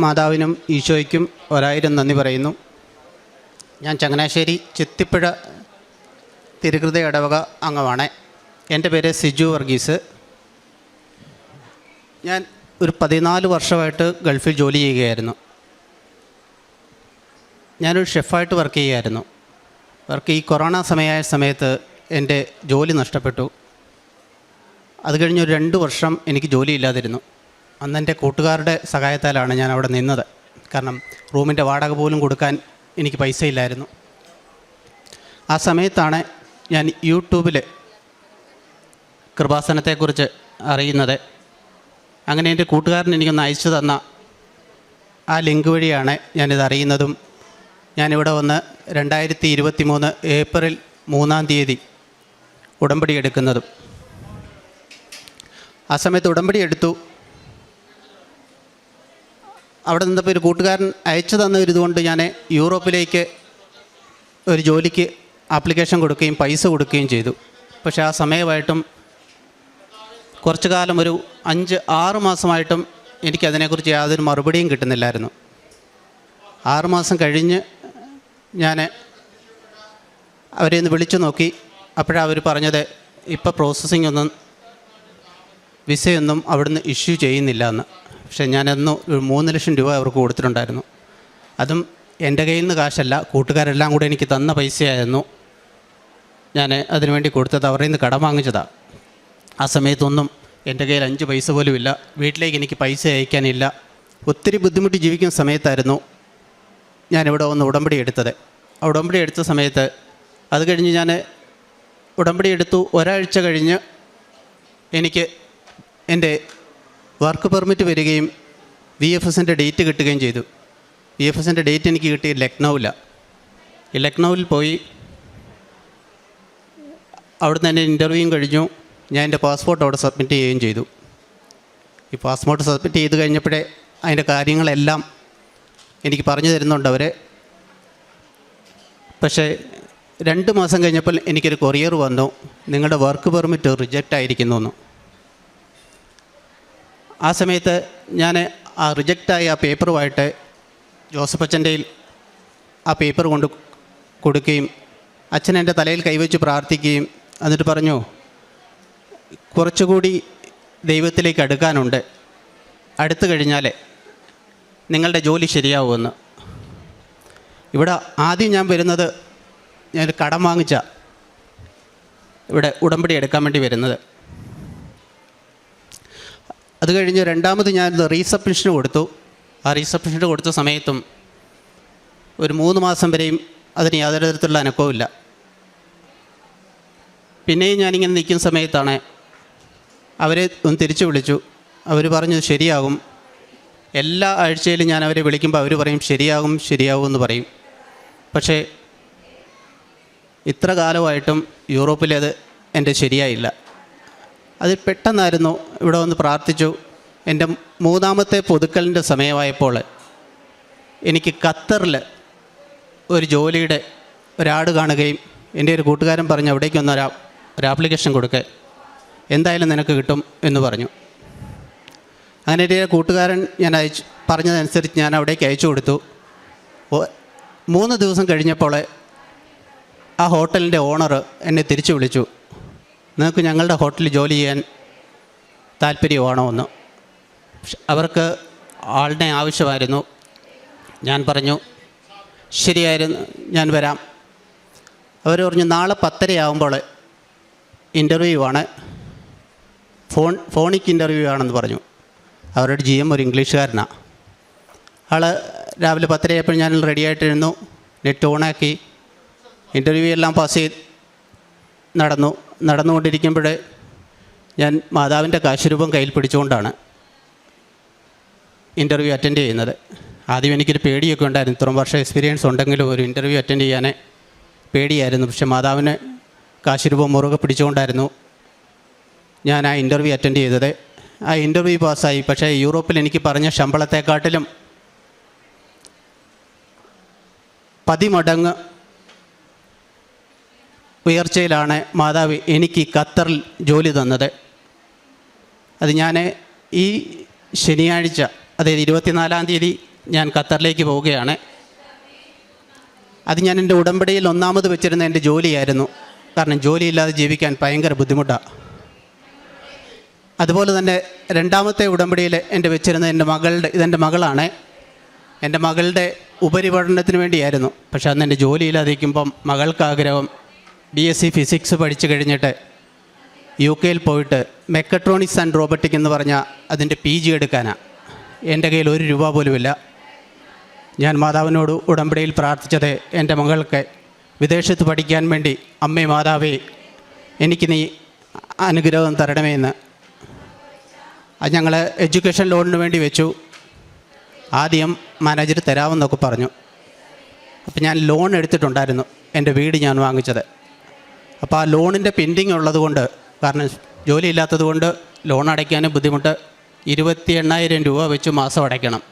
മാതാവിനും ഈശോയ്ക്കും ഒരായിരം നന്ദി പറയുന്നു. ഞാൻ ചങ്ങനാശ്ശേരി ചെത്തിപ്പുഴ തിരുകൃത ഇടവക അംഗമാണ്. എന്റെ പേര് സിജു വർഗീസ്. ഞാൻ ഒരു പതിനാല് വർഷമായിട്ട് ഗൾഫിൽ ജോലി ചെയ്യുകയായിരുന്നു. ഞാനൊരു ഷെഫായിട്ട് വർക്ക് ചെയ്യുകയായിരുന്നു. വർക്ക് ഈ കൊറോണ സമയമായ സമയത്ത് എന്റെ ജോലി നഷ്ടപ്പെട്ടു. അത് കഴിഞ്ഞ് ഒരു രണ്ട് വർഷം എനിക്ക് ജോലിയില്ലാതിരുന്നു അന്ന് എന്റെ കൂട്ടുകാരുടെ സഹായത്താലാണ് ഞാൻ അവിടെ നിന്നത്. കാരണം റൂമിന്റെ വാടക പോലും കൊടുക്കാൻ എനിക്ക് പൈസ ഇല്ലായിരുന്നു ആ സമയത്താണ് ഞാൻ യൂട്യൂബിൽ കൃപാസനത്തെക്കുറിച്ച് അറിയുന്നത്. അങ്ങനെ എന്റെ കൂട്ടുകാരൻ എനിക്കൊന്ന് അയച്ചു തന്ന ആ ലിങ്ക് വഴിയാണ് ഞാനിത് അറിയുന്നതും. ഞാനിവിടെ വന്ന് രണ്ടായിരത്തി ഇരുപത്തി മൂന്ന് ഏപ്രിൽ മൂന്നാം തീയതി ഉടമ്പടി എടുക്കുന്നതും. ആ സമയത്ത് ഉടമ്പടി എടുത്തു. അവിടെ നിന്നപ്പോൾ ഒരു കൂട്ടുകാരൻ അയച്ചു തന്ന ഒരു ഇതുകൊണ്ട് ഞാൻ യൂറോപ്പിലേക്ക് ഒരു ജോലിക്ക് ആപ്ലിക്കേഷൻ കൊടുക്കുകയും പൈസ കൊടുക്കുകയും ചെയ്തു. പക്ഷേ ആ സമയമായിട്ടും കുറച്ചു കാലം ഒരു അഞ്ച് ആറ് മാസമായിട്ടും എനിക്കതിനെക്കുറിച്ച് യാതൊരു മറുപടിയും കിട്ടുന്നില്ലായിരുന്നു. ആറുമാസം കഴിഞ്ഞ് ഞാൻ അവരെ ഒന്ന് വിളിച്ചു നോക്കി. അപ്പോഴാണ് അവർ പറഞ്ഞത് ഇപ്പോൾ പ്രോസസ്സിംഗ് ഒന്നും വിസയൊന്നും അവിടുന്ന് ഇഷ്യൂ ചെയ്യുന്നില്ല എന്ന്. പക്ഷേ ഞാനന്ന് ഒരു മൂന്ന് ലക്ഷം രൂപ അവർക്ക് കൊടുത്തിട്ടുണ്ടായിരുന്നു. അതും എന്റെ കയ്യിൽ നിന്ന് കാശല്ല കൂട്ടുകാരെല്ലാം കൂടെ എനിക്ക് തന്ന പൈസയായിരുന്നു. ഞാൻ അതിനുവേണ്ടി കൊടുത്തത് അവരിൽ നിന്ന് കടം വാങ്ങിച്ചതാണ് ആ സമയത്തൊന്നും എന്റെ കയ്യിൽ അഞ്ച് പൈസ പോലും ഇല്ല. വീട്ടിലേക്ക് എനിക്ക് പൈസ അയക്കാനില്ല. ഒത്തിരി ബുദ്ധിമുട്ടി ജീവിക്കുന്ന സമയത്തായിരുന്നു ഞാനിവിടെ വന്ന് ഉടമ്പടി എടുത്തത്. ആ ഉടമ്പടി എടുത്ത സമയത്ത് അത് കഴിഞ്ഞ് ഞാൻ ഉടമ്പടി എടുത്തു. ഒരാഴ്ച കഴിഞ്ഞ് എനിക്ക് എന്റെ വർക്ക് പെർമിറ്റ് വരികയും വി എഫ് എസിന്റെ ഡേറ്റ് കിട്ടുകയും ചെയ്തു. വി എഫ് എസിന്റെ ഡേറ്റ് എനിക്ക് കിട്ടി ലക്നൗവിലാണ് ലക്നൗവിൽ പോയി അവിടുന്ന് എന്റെ ഇന്റർവ്യൂയും കഴിഞ്ഞു. ഞാൻ എന്റെ പാസ്പോർട്ട് അവിടെ സബ്മിറ്റ് ചെയ്യുകയും ചെയ്തു. ഈ പാസ്പോർട്ട് സബ്മിറ്റ് ചെയ്ത് കഴിഞ്ഞപ്പോഴേ അതിന്റെ കാര്യങ്ങളെല്ലാം എനിക്ക് പറഞ്ഞു തരുന്നുണ്ട് അവരെ. പക്ഷേ രണ്ട് മാസം കഴിഞ്ഞപ്പോൾ എനിക്കൊരു കൊറിയർ വന്നു. നിങ്ങളുടെ വർക്ക് പെർമിറ്റ് റിജക്റ്റ് ആയിരിക്കുന്നു എന്ന്. ആ സമയത്ത് ഞാൻ ആ റിജക്റ്റായ ആ പേപ്പറുമായിട്ട് ജോസഫ് അച്ഛന്റെയിൽ ആ പേപ്പർ കൊണ്ട് കൊടുക്കുകയും അച്ഛൻ എന്റെ തലയിൽ കൈവച്ച് പ്രാർത്ഥിക്കുകയും എന്നിട്ട് പറഞ്ഞു കുറച്ചുകൂടി ദൈവത്തിലേക്ക് അടുക്കാനുണ്ട്. അടുത്തു കഴിഞ്ഞാൽ നിങ്ങളുടെ ജോലി ശരിയാവുമെന്ന്. ഇവിടെ ആദ്യം ഞാൻ വരുന്നത് ഞാൻ കടം വാങ്ങിച്ച ഇവിടെ ഉടമ്പടി എടുക്കാൻ വേണ്ടി വരുന്നത്. അത് കഴിഞ്ഞ് രണ്ടാമത് ഞാനിത് റീസബ്മിഷന് കൊടുത്തു. ആ റീസബ്മിഷന് കൊടുത്ത സമയത്തും ഒരു മൂന്ന് മാസം വരെയും അതിന് യാതൊരു തരത്തിലുള്ള അനക്കവുമില്ല. പിന്നെയും ഞാനിങ്ങനെ നിൽക്കുന്ന സമയത്താണ് അവരെ ഒന്ന് തിരിച്ചു വിളിച്ചു. അവർ പറഞ്ഞു ശരിയാകും. എല്ലാ ആഴ്ചയിലും ഞാൻ അവരെ വിളിക്കുമ്പോൾ അവർ പറയും ശരിയാകും ശരിയാകും എന്ന് പറയും. പക്ഷേ ഇത്ര കാലമായിട്ടും യൂറോപ്പിലേത് എന്റെ ശരിയായില്ല. അത് പെട്ടെന്നായിരുന്നു ഇവിടെ വന്ന് പ്രാർത്ഥിച്ചു. എന്റെ മൂന്നാമത്തെ പുതുക്കലിന്റെ സമയമായപ്പോൾ എനിക്ക് ഖത്തറിൽ ഒരു ജോലിയുടെ ഒരാട് കാണുകയും എന്റെ ഒരു കൂട്ടുകാരൻ പറഞ്ഞു അവിടേക്ക് ഒന്ന് ഒരു ആപ്ലിക്കേഷൻ കൊടുക്കുക എന്തായാലും നിനക്ക് കിട്ടും എന്ന് പറഞ്ഞു. അങ്ങനെ എന്റെ കൂട്ടുകാരൻ ഞാൻ അയച്ചു പറഞ്ഞതനുസരിച്ച് ഞാൻ അവിടേക്ക് അയച്ചു കൊടുത്തു. മൂന്ന് ദിവസം കഴിഞ്ഞപ്പോൾ ആ ഹോട്ടലിന്റെ ഓണർ എന്നെ തിരിച്ചു വിളിച്ചു. നിങ്ങൾക്ക് ഞങ്ങളുടെ ഹോട്ടലിൽ ജോലി ചെയ്യാൻ താല്പര്യമാണോ എന്ന് അവർക്ക് ആളിനെ ആവശ്യമായിരുന്നു. ഞാൻ പറഞ്ഞു ശരിയായിരുന്നു ഞാൻ വരാം. അവർ പറഞ്ഞു നാളെ പത്തരയാകുമ്പോൾ ഇന്റർവ്യൂ ആണ്. ഫോൺ ഫോണിക്ക് ഇന്റർവ്യൂ ആണെന്ന് പറഞ്ഞു. അവരുടെ ജി എം ഒരു ഇംഗ്ലീഷുകാരനാണ് ആൾ രാവിലെ പത്തരയായപ്പോൾ ഞാൻ റെഡി ആയിട്ടിരുന്നു. നെറ്റ് ഓണാക്കി ഇന്റർവ്യൂ എല്ലാം പാസ് ചെയ്ത് നടന്നു. നടന്നുകൊണ്ടിരിക്കുമ്പോൾ ഞാൻ മാതാവിന്റെ കാശുരൂപം കയ്യിൽ പിടിച്ചുകൊണ്ടാണ് ഇന്റർവ്യൂ അറ്റൻഡ് ചെയ്യുന്നത്. ആദ്യം എനിക്കൊരു പേടിയൊക്കെ ഉണ്ടായിരുന്നു. ഇത്രയും വർഷം എക്സ്പീരിയൻസ് ഉണ്ടെങ്കിലും ഒരു ഇന്റർവ്യൂ അറ്റൻഡ് ചെയ്യാൻ പേടിയായിരുന്നു. പക്ഷെ മാതാവിന് കാശുരൂപം മുറുകെ പിടിച്ചുകൊണ്ടായിരുന്നു ഞാൻ ആ ഇന്റർവ്യൂ അറ്റൻഡ് ചെയ്തത്. ആ ഇന്റർവ്യൂ പാസ്സായി. പക്ഷേ യൂറോപ്പിൽ എനിക്ക് പറഞ്ഞ ശമ്പളത്തെക്കാട്ടിലും പതിമടങ്ങ് ഉയർച്ചയിലാണ് മാതാവ് എനിക്ക് ഖത്തറിൽ ജോലി തന്നത്. അത് ഞാൻ ഈ ശനിയാഴ്ച അതായത് ഇരുപത്തിനാലാം തീയതി ഞാൻ ഖത്തറിലേക്ക് പോവുകയാണ്. അത് ഞാൻ എന്റെ ഉടമ്പടിയിൽ ഒന്നാമത് വെച്ചിരുന്ന എന്റെ ജോലിയായിരുന്നു. കാരണം ജോലിയില്ലാതെ ജീവിക്കാൻ ഭയങ്കര ബുദ്ധിമുട്ടാണ് അതുപോലെ തന്നെ രണ്ടാമത്തെ ഉടമ്പടിയിൽ എന്റെ വെച്ചിരുന്ന എന്റെ മകളുടെ ഇതെന്റെ മകളാണ്. എന്റെ മകളുടെ ഉപരിപഠനത്തിന് വേണ്ടിയായിരുന്നു. പക്ഷെ അന്ന് എന്റെ ജോലിയില്ലാതിരിക്കുമ്പം മകൾക്ക് ആഗ്രഹം ബി എസ് സി ഫിസിക്സ് പഠിച്ചു കഴിഞ്ഞിട്ട് യു കെയിൽ പോയിട്ട് മെക്കട്രോണിക്സ് ആൻഡ് റോബോട്ടിക് എന്ന് പറഞ്ഞ അതിന്റെ പി ജി എടുക്കാനാണ് എന്റെ കയ്യിൽ ഒരു രൂപ പോലുമില്ല. ഞാൻ മാതാവിനോട് ഉടമ്പടിയിൽ പ്രാർത്ഥിച്ചത് എന്റെ മകൾക്ക് വിദേശത്ത് പഠിക്കാൻ വേണ്ടി അമ്മേ മാതാവേ എനിക്ക് നീ അനുഗ്രഹം തരണമേ എന്ന്. അത് ഞങ്ങൾ എഡ്യൂക്കേഷൻ ലോണിന് വേണ്ടി വെച്ചു. ആദ്യം മാനേജർ തരാമെന്നൊക്കെ പറഞ്ഞു. അപ്പം ഞാൻ ലോൺ എടുത്തിട്ടുണ്ടായിരുന്നു എന്റെ വീട് ഞാൻ വാങ്ങിച്ചത്. അപ്പോൾ ആ ലോണിന്റെ പെൻഡിങ് ഉള്ളതുകൊണ്ട് കാരണം ജോലി ഇല്ലാത്തതുകൊണ്ട് ലോൺ അടയ്ക്കാനും ബുദ്ധിമുട്ട് ഇരുപത്തി എണ്ണായിരം രൂപ വെച്ച് മാസം അടയ്ക്കണം.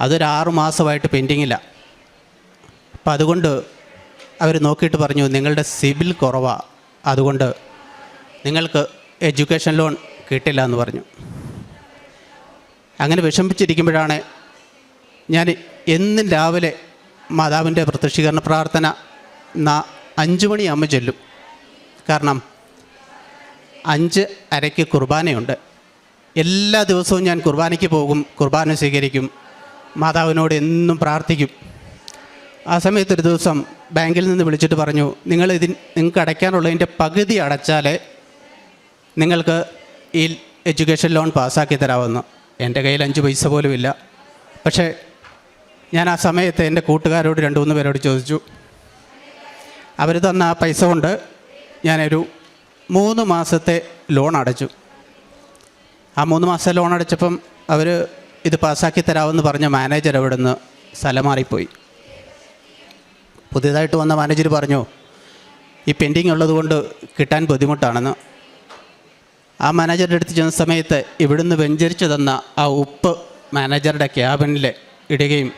അതൊരു ആറ് മാസമായിട്ട് പെൻഡിങ്ങില്ല അപ്പം അതുകൊണ്ട് അവർ നോക്കിയിട്ട് പറഞ്ഞു നിങ്ങളുടെ സിബിൽ കുറവാണ് അതുകൊണ്ട് നിങ്ങൾക്ക് എഡ്യൂക്കേഷൻ ലോൺ കിട്ടില്ല എന്ന് പറഞ്ഞു. അങ്ങനെ വിഷമിച്ചിരിക്കുമ്പോഴാണ് ഞാൻ എന്നും രാവിലെ മാതാവിന്റെ പ്രത്യക്ഷീകരണ പ്രാർത്ഥന അഞ്ച് മണിയാകുമ്പോൾ ചെല്ലും. കാരണം അഞ്ച് അരയ്ക്ക് കുർബാനയുണ്ട്. എല്ലാ ദിവസവും ഞാൻ കുർബാനയ്ക്ക് പോകും കുർബാന സ്വീകരിക്കും മാതാവിനോട് എന്നും പ്രാർത്ഥിക്കും. ആ സമയത്തൊരു ദിവസം ബാങ്കിൽ നിന്ന് വിളിച്ചിട്ട് പറഞ്ഞു നിങ്ങൾ ഇതിന് നിങ്ങൾക്ക് അടയ്ക്കാനുള്ളതിന്റെ പകുതി അടച്ചാൽ നിങ്ങൾക്ക് ഈ എഡ്യൂക്കേഷൻ ലോൺ പാസ്സാക്കി തരാമെന്ന് എന്റെ കയ്യിൽ അഞ്ച് പൈസ പോലും ഇല്ല പക്ഷേ ഞാൻ ആ സമയത്ത് എന്റെ കൂട്ടുകാരോട് രണ്ട് മൂന്ന് പേരോട് ചോദിച്ചു അവർ തന്ന ആ പൈസ കൊണ്ട് ഞാനൊരു മൂന്ന് മാസത്തെ ലോൺ അടച്ചു. ആ മൂന്ന് മാസത്തെ ലോൺ അടച്ചപ്പം അവർ ഇത് പാസ്സാക്കി തരാമെന്ന് പറഞ്ഞ മാനേജർ അവിടെ നിന്ന് സ്ഥലം മാറിപ്പോയി പുതിയതായിട്ട് വന്ന മാനേജർ പറഞ്ഞു ഈ പെൻഡിങ് ഉള്ളതുകൊണ്ട് കിട്ടാൻ ബുദ്ധിമുട്ടാണെന്ന്. ആ മാനേജറുടെ അടുത്ത് ചെന്ന സമയത്ത് ഇവിടുന്ന് വെഞ്ചരിച്ചു തന്ന ആ ഉപ്പ് മാനേജറുടെ ക്യാബിനിൽ ഇടുകയും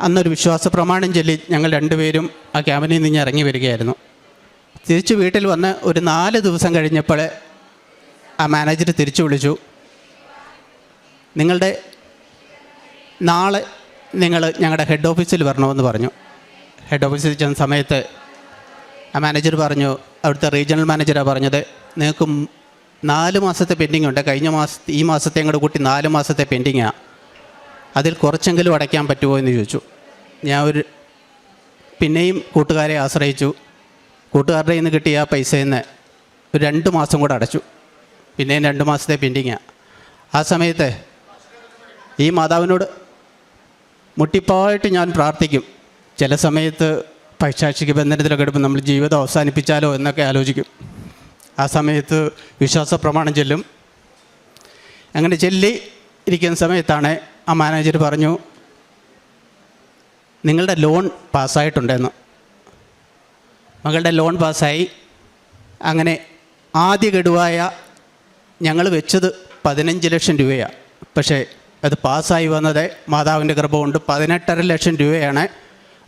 അന്നൊരു വിശ്വാസ പ്രമാണം ചൊല്ലി ഞങ്ങൾ രണ്ടുപേരും ആ ക്യാമ്പനിൽ നിന്ന് ഇറങ്ങി വരികയായിരുന്നു. തിരിച്ചു വീട്ടിൽ വന്ന് ഒരു നാല് ദിവസം കഴിഞ്ഞപ്പോൾ ആ മാനേജർ തിരിച്ചു വിളിച്ചു. നിങ്ങളുടെ നാളെ നിങ്ങൾ ഞങ്ങളുടെ ഹെഡ് ഓഫീസിൽ വരണമെന്ന് പറഞ്ഞു. ഹെഡ് ഓഫീസിൽ ചെന്ന സമയത്ത് ആ മാനേജർ പറഞ്ഞു അവിടുത്തെ റീജിയണൽ മാനേജറാണ് പറഞ്ഞത് നിങ്ങൾക്ക് നാല് മാസത്തെ പെൻഡിങ് ഉണ്ട് കഴിഞ്ഞ മാസ ഈ മാസത്തെ കൂടെ കൂട്ടി നാല് മാസത്തെ പെൻഡിങ്ങാണ് അതിൽ കുറച്ചെങ്കിലും അടയ്ക്കാൻ പറ്റുമോ എന്ന് ചോദിച്ചു. ഞാൻ ഒരു പിന്നെയും കൂട്ടുകാരെ ആശ്രയിച്ചു. കൂട്ടുകാരുടെ നിന്ന് കിട്ടിയ പൈസയിൽ നിന്ന് ഒരു രണ്ട് മാസം കൂടെ അടച്ചു. പിന്നെയും രണ്ട് മാസത്തെ പെൻഡിങ്ങാണ് ആ. സമയത്ത് ഈ മാതാവിനോട് മുട്ടിപ്പായിട്ട് ഞാൻ പ്രാർത്ഥിക്കും. ചില സമയത്ത് പൈശാക്ഷിക ബന്ധനത്തിലൊക്കെ എടുപ്പം നമ്മൾ ജീവിതം അവസാനിപ്പിച്ചാലോ എന്നൊക്കെ ആലോചിക്കും. ആ സമയത്ത് വിശ്വാസ പ്രമാണം ചെല്ലും. അങ്ങനെ ചെല്ലി ഇരിക്കുന്ന സമയത്താണ് ആ മാനേജർ പറഞ്ഞു നിങ്ങളുടെ ലോൺ പാസ്സായിട്ടുണ്ടെന്ന്. മകളുടെ ലോൺ പാസ്സായി. അങ്ങനെ ആദ്യ ഗഡുവായ ഞങ്ങൾ വെച്ചത് പതിനഞ്ച് ലക്ഷം രൂപയാണ് പക്ഷേ അത് പാസ്സായി വന്നത് മാതാവിന്റെ കൃപ കൊണ്ട് പതിനെട്ടര ലക്ഷം രൂപയാണ്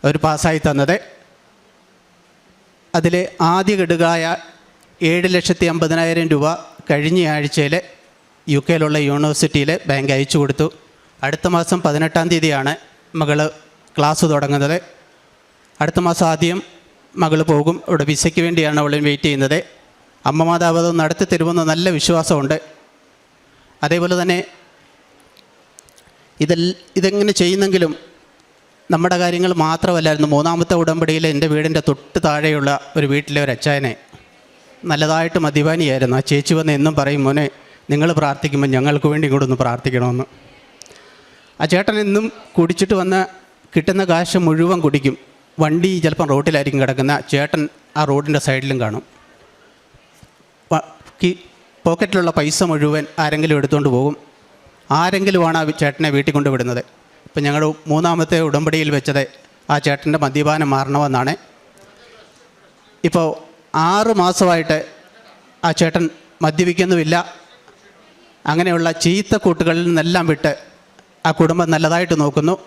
അവർ പാസ്സായി തന്നത്. അതിൽ ആദ്യ ഗഡുകായ ഏഴ് ലക്ഷത്തി അമ്പതിനായിരം രൂപ കഴിഞ്ഞ ആഴ്ചയിൽ യു കെയിലുള്ള യൂണിവേഴ്സിറ്റിയിൽ ബാങ്ക് അയച്ചു കൊടുത്തു. അടുത്ത മാസം പതിനെട്ടാം തീയതിയാണ് മകൾ ക്ലാസ് തുടങ്ങുന്നത്. അടുത്ത മാസം ആദ്യം മകൾ പോകും. ഇവിടെ വിസയ്ക്ക് വേണ്ടിയാണ് അവൾ വെയിറ്റ് ചെയ്യുന്നത്. അമ്മ മാതാവ് അത് നടത്തി തരുമെന്ന് നല്ല വിശ്വാസമുണ്ട്. അതേപോലെ തന്നെ ഇതെൽ ഇതെങ്ങനെ ചെയ്യുന്നെങ്കിലും നമ്മുടെ കാര്യങ്ങൾ മാത്രമല്ലായിരുന്നു. മൂന്നാമത്തെ ഉടമ്പടിയിൽ എന്റെ വീടിന്റെ തൊട്ട് താഴെയുള്ള ഒരു വീട്ടിലെ ഒരു അച്ചായനെ നല്ലതായിട്ട് മദ്യപാനിയായിരുന്നു ആ ചേച്ചി വന്ന് എന്നും പറയും മോനെ നിങ്ങൾ പ്രാർത്ഥിക്കുമ്പോൾ ഞങ്ങൾക്ക് വേണ്ടി ഒന്ന് പ്രാർത്ഥിക്കണമെന്ന്. ആ ചേട്ടൻ എന്നും കുടിച്ചിട്ട് വന്ന കിട്ടുന്ന കാശ് മുഴുവൻ കുടിക്കും. വണ്ടി ചിലപ്പം റോഡിലായിരിക്കും കിടക്കുന്ന. ചേട്ടൻ ആ റോഡിന്റെ സൈഡിലും കാണും. പോക്കറ്റിലുള്ള പൈസ മുഴുവൻ ആരെങ്കിലും എടുത്തുകൊണ്ട് പോകും. ആരെങ്കിലുമാണ് ആ ചേട്ടനെ വീട്ടിൽ കൊണ്ടുവിടുന്നത് ഇപ്പം ഞങ്ങൾ മൂന്നാമത്തെ ഉടമ്പടിയിൽ വെച്ചത് ആ ചേട്ടന്റെ മദ്യപാനം മാറണമെന്നാണ്. ഇപ്പോൾ ആറ് മാസമായിട്ട് ആ ചേട്ടൻ മദ്യപിക്കുന്നുമില്ല. അങ്ങനെയുള്ള ചീത്ത കൂട്ടുകളിൽ നിന്നെല്ലാം വിട്ട് ആ കുടുംബം നല്ലതായിട്ട് നോക്കുന്നു.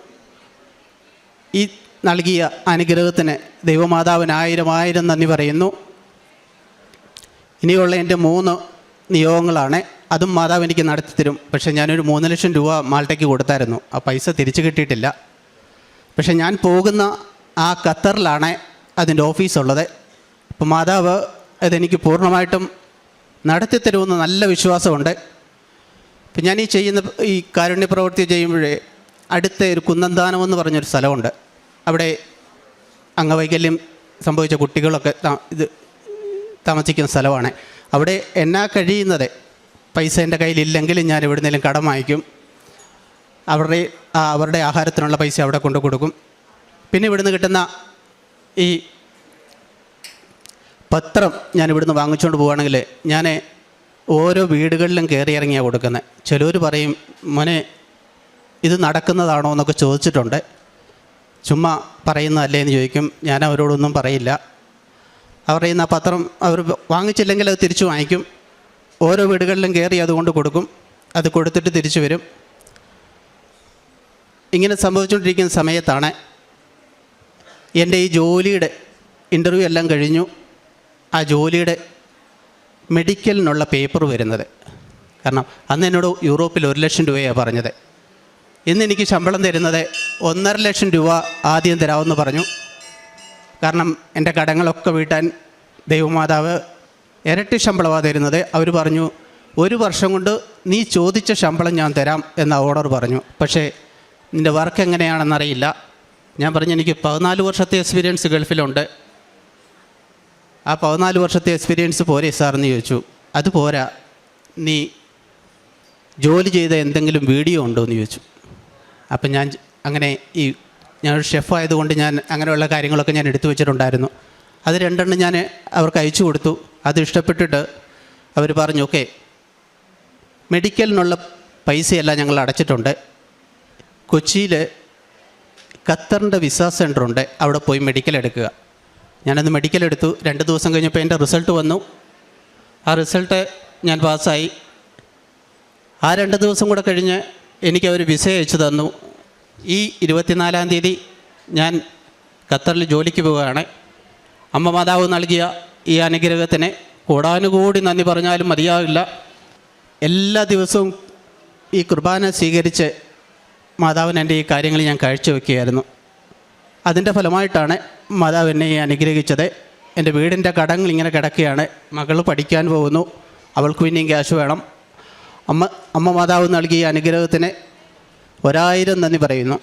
ഈ നൽകിയ അനുഗ്രഹത്തിന് ദൈവമാതാവിന് ആയിരം ആയിരം നന്ദി പറയുന്നു. ഇനിയുള്ള എന്റെ മൂന്ന് നിയോഗങ്ങളാണ്. അതും മാതാവ് എനിക്ക് നടത്തി തരും. പക്ഷേ ഞാനൊരു മൂന്ന് ലക്ഷം രൂപ മാൾട്ടയ്ക്ക് കൊടുത്തായിരുന്നു. ആ പൈസ തിരിച്ചു കിട്ടിയിട്ടില്ല. പക്ഷേ ഞാൻ പോകുന്ന ആ ഖത്തറിലാണ് അതിന്റെ ഓഫീസുള്ളത്. അപ്പോൾ മാതാവ് അതെനിക്ക് പൂർണമായിട്ടും നടത്തി തരുമെന്ന് നല്ല വിശ്വാസമുണ്ട്. ഇപ്പം ഞാൻ ഈ ചെയ്യുന്ന ഈ കാരുണ്യ പ്രവൃത്തി ചെയ്യുമ്പോഴേ അടുത്ത ഒരു കുന്നന്താനം എന്ന് പറഞ്ഞൊരു സ്ഥലമുണ്ട്. അവിടെ അംഗവൈകല്യം സംഭവിച്ച കുട്ടികളൊക്കെ ഇത് താമസിക്കുന്ന സ്ഥലമാണ്. അവിടെ എന്നാ കഴിയുന്നത്? പൈസ എന്റെ കയ്യിലില്ലെങ്കിലും ഞാൻ എവിടുന്നേലും കടം വാങ്ങിക്കും. അവരുടെ അവരുടെ ആഹാരത്തിനുള്ള പൈസ അവിടെ കൊണ്ടു കൊടുക്കും. പിന്നെ ഇവിടുന്ന് കിട്ടുന്ന ഈ പത്രം ഞാൻ ഇവിടുന്ന് വാങ്ങിച്ചുകൊണ്ട് പോവുകയാണെങ്കിൽ ഞാൻ ഓരോ വീടുകളിലും കയറി ഇറങ്ങിയാണ് കൊടുക്കുന്നത് ചിലർ പറയും മോനെ ഇത് നടക്കുന്നതാണോ എന്നൊക്കെ ചോദിച്ചിട്ടുണ്ട്. ചുമ്മാ പറയുന്നതല്ലേ എന്ന് ചോദിക്കും. ഞാൻ അവരോടൊന്നും പറയില്ല. അവർ ചെയ്യുന്ന പത്രം അവർ വാങ്ങിച്ചില്ലെങ്കിൽ അത് തിരിച്ചു വാങ്ങിക്കും. ഓരോ വീടുകളിലും കയറി അതുകൊണ്ട് കൊടുക്കും. അത് കൊടുത്തിട്ട് തിരിച്ചു വരും. ഇങ്ങനെ സംഭവിച്ചുകൊണ്ടിരിക്കുന്ന സമയത്താണ് എന്റെ ഈ ജോലിയുടെ ഇന്റർവ്യൂ എല്ലാം കഴിഞ്ഞു. ആ ജോലിയുടെ മെഡിക്കലിനുള്ള പേപ്പർ വരുന്നത്. കാരണം അന്ന് എന്നോട് യൂറോപ്പിൽ ഒരു ലക്ഷം രൂപയാണ് പറഞ്ഞത്. ഇന്ന് എനിക്ക് ശമ്പളം തരുന്നത് ഒന്നര ലക്ഷം രൂപ ആദ്യം തരാമെന്ന് പറഞ്ഞു. കാരണം എന്റെ കടങ്ങളൊക്കെ വീട്ടാൻ ദൈവമാതാവ് ഇരട്ടി ശമ്പളമാണ് തരുന്നത്. അവർ പറഞ്ഞു ഒരു വർഷം കൊണ്ട് നീ ചോദിച്ച ശമ്പളം ഞാൻ തരാം എന്ന ഓർഡർ പറഞ്ഞു. പക്ഷേ നിന്റെ വർക്ക് എങ്ങനെയാണെന്നറിയില്ല. ഞാൻ പറഞ്ഞു എനിക്ക് പതിനാല് വർഷത്തെ എക്സ്പീരിയൻസ് ഗൾഫിലുണ്ട്. ആ പതിനാല് വർഷത്തെ എക്സ്പീരിയൻസ് പോരെ സാറെന്ന് ചോദിച്ചു. അത് പോരാ. നീ ജോലി ചെയ്ത എന്തെങ്കിലും വീഡിയോ ഉണ്ടോ എന്ന് ചോദിച്ചു. അപ്പം ഞാൻ അങ്ങനെ ഈ ഞാനൊരു ഷെഫായതുകൊണ്ട് ഞാൻ അങ്ങനെയുള്ള കാര്യങ്ങളൊക്കെ ഞാൻ എടുത്തു വെച്ചിട്ടുണ്ടായിരുന്നു. അത് രണ്ടെണ്ണം ഞാൻ അവർക്ക് അയച്ചു കൊടുത്തു. അത് ഇഷ്ടപ്പെട്ടിട്ട് അവർ പറഞ്ഞു ഓക്കെ. മെഡിക്കലിനുള്ള പൈസയെല്ലാം ഞങ്ങൾ അടച്ചിട്ടുണ്ട്. കൊച്ചിയിൽ ഖത്തറിന്റെ വിസ സെന്ററുണ്ട് അവിടെ പോയി മെഡിക്കൽ എടുക്കുക. ഞാനന്ന് മെഡിക്കൽ എടുത്തു. രണ്ട് ദിവസം കഴിഞ്ഞപ്പോൾ എന്റെ റിസൾട്ട് വന്നു. ആ റിസൾട്ട് ഞാൻ പാസ്സായി ആ രണ്ട് ദിവസം കൂടെ കഴിഞ്ഞ് എനിക്ക് അവർ വിസ അയച്ചു തന്നു. ഈ ഇരുപത്തിനാലാം തീയതി ഞാൻ ഖത്തറിൽ ജോലിക്ക് പോവുകയാണ്. അമ്മ മാതാവ് നൽകിയ ഈ അനുഗ്രഹത്തിന് കൂടാനുകൂടി നന്ദി പറഞ്ഞാലും മതിയാവില്ല. എല്ലാ ദിവസവും ഈ കുർബാന സ്വീകരിച്ച് മാതാവിന് എന്റെ ഈ കാര്യങ്ങൾ ഞാൻ കാഴ്ചവെക്കുകയായിരുന്നു. അതിന്റെ ഫലമായിട്ടാണ് മാതാവ് എന്നെ അനുഗ്രഹിച്ചത്. എന്റെ വീടിന്റെ കടങ്ങൾ ഇങ്ങനെ കിടക്കുകയാണ്. മകൾ പഠിക്കാൻ പോകുന്നു. അവൾക്ക് പിന്നെയും ക്യാഷ് വേണം. അമ്മ അമ്മ മാതാവ് നൽകിയ അനുഗ്രഹത്തിന് ഒരായിരം നന്ദി പറയുന്നു.